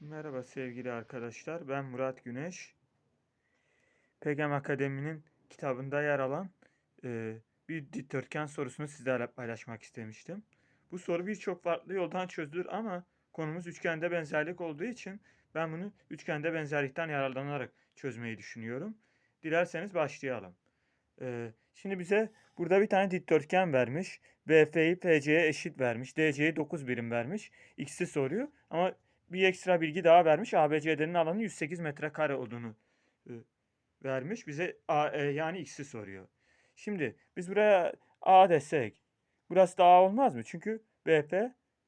Merhaba sevgili arkadaşlar. Ben Murat Güneş. Pegam Akademi'nin kitabında yer alan e, bir dikdörtgen sorusunu sizlerle paylaşmak istemiştim. Bu soru birçok farklı yoldan çözülür ama konumuz üçgende benzerlik olduğu için ben bunu üçgende benzerlikten yararlanarak çözmeyi düşünüyorum. Dilerseniz başlayalım. E, şimdi bize burada bir tane dikdörtgen vermiş. BF'yi PC'ye eşit vermiş. DC'yi 9 birim vermiş. X'i soruyor ama bir ekstra bilgi daha vermiş. ABCD'nin alanı 108 metrekare olduğunu e, vermiş. Bize A, e, yani X'i soruyor. Şimdi biz buraya A desek burası da A olmaz mı? Çünkü BP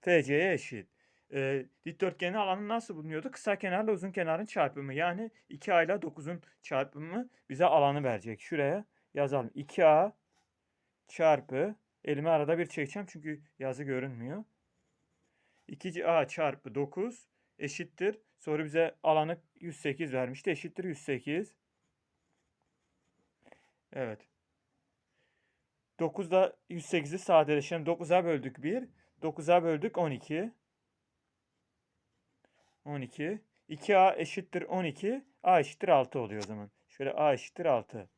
FC'ye eşit. E, dikdörtgenin alanı nasıl bulunuyordu? Kısa kenarla uzun kenarın çarpımı. Yani 2A ile 9'un çarpımı bize alanı verecek. Şuraya yazalım. 2A çarpı elimi arada bir çekeceğim çünkü yazı görünmüyor. 2A çarpı 9 eşittir. Soru bize alanı 108 vermişti. Eşittir 108. Evet. 9'da 108'i sadeleştirelim. 9'a böldük 1. 9'a böldük 12. 12. 2A eşittir 12. A eşittir 6 oluyor o zaman. Şöyle A eşittir 6.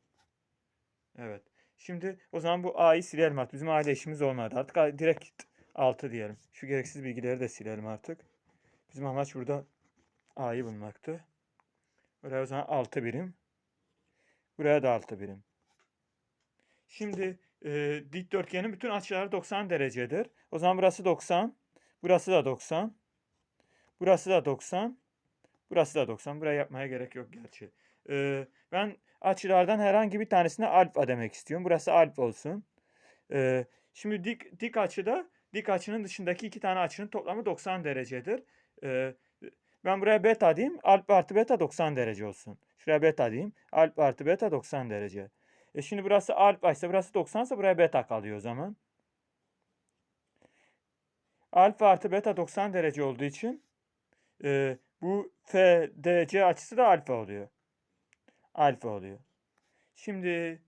Evet. Şimdi o zaman bu A'yı silelim artık. Bizim aile işimiz olmadı. Artık direkt 6 diyelim. Şu gereksiz bilgileri de silelim artık. Bizim amaç burada A'yı bulmaktı. Buraya o zaman 6 birim. Buraya da 6 birim. Şimdi e, dikdörtgenin bütün açıları 90 derecedir. O zaman burası 90. Burası da 90. Burası da 90. Burası da 90. Buraya yapmaya gerek yok gerçi. E, ben açılardan herhangi bir tanesine alfa demek istiyorum. Burası alfa olsun. E, şimdi dik, dik açıda dik açının dışındaki iki tane açının toplamı 90 derecedir. E, ben buraya beta diyeyim. Alfa artı beta 90 derece olsun. Şuraya beta diyeyim. Alfa artı beta 90 derece. E şimdi burası alfa ise burası 90 ise buraya beta kalıyor o zaman. Alfa artı beta 90 derece olduğu için e, bu FDC açısı da alfa oluyor. Alfa oluyor. Şimdi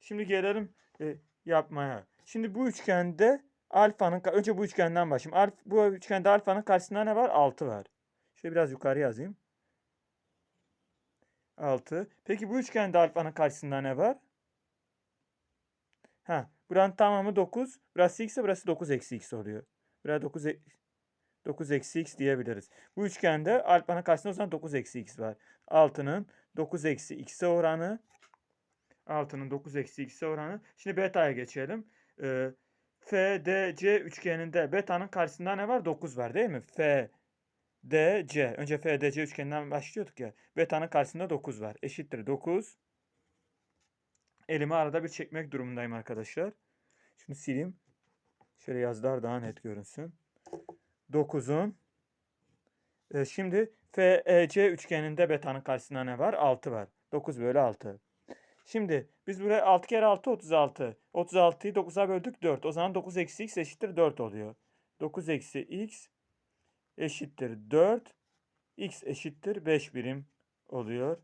şimdi gelelim e, yapmaya. Şimdi bu üçgende alfanın önce bu üçgenden başlayayım. Alf, bu üçgende alfanın karşısında ne var? 6 var. Şöyle biraz yukarı yazayım. 6. Peki bu üçgende alfanın karşısında ne var? Ha, buranın tamamı 9. Burası x ise burası 9 eksi x oluyor. Buraya 9 e- 9 eksi x diyebiliriz. Bu üçgende alfanın karşısında o zaman 9 eksi x var. 6'nın 9 eksi x'e oranı 6'nın 9 eksi x'e oranı. Şimdi beta'ya geçelim. Ee, FDC üçgeninde beta'nın karşısında ne var? 9 var değil mi? FDC. Önce FDC üçgeninden başlıyorduk ya. Beta'nın karşısında 9 var. Eşittir 9. Elimi arada bir çekmek durumundayım arkadaşlar. Şunu sileyim. Şöyle yazılar daha net görünsün. 9'un e, şimdi FEC üçgeninde beta'nın karşısında ne var? 6 var. 9 bölü 6. Şimdi biz buraya 6 kere 6 36. 36'yı 9'a böldük 4. O zaman 9 eksi x eşittir 4 oluyor. 9 eksi x eşittir 4. x eşittir 5 birim oluyor.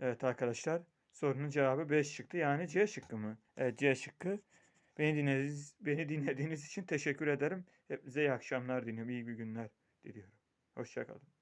Evet arkadaşlar sorunun cevabı 5 çıktı. Yani C şıkkı mı? Evet C şıkkı. Beni dinlediğiniz, beni dinlediğiniz için teşekkür ederim. Hepinize iyi akşamlar diliyorum. İyi günler diliyorum. Hoşçakalın.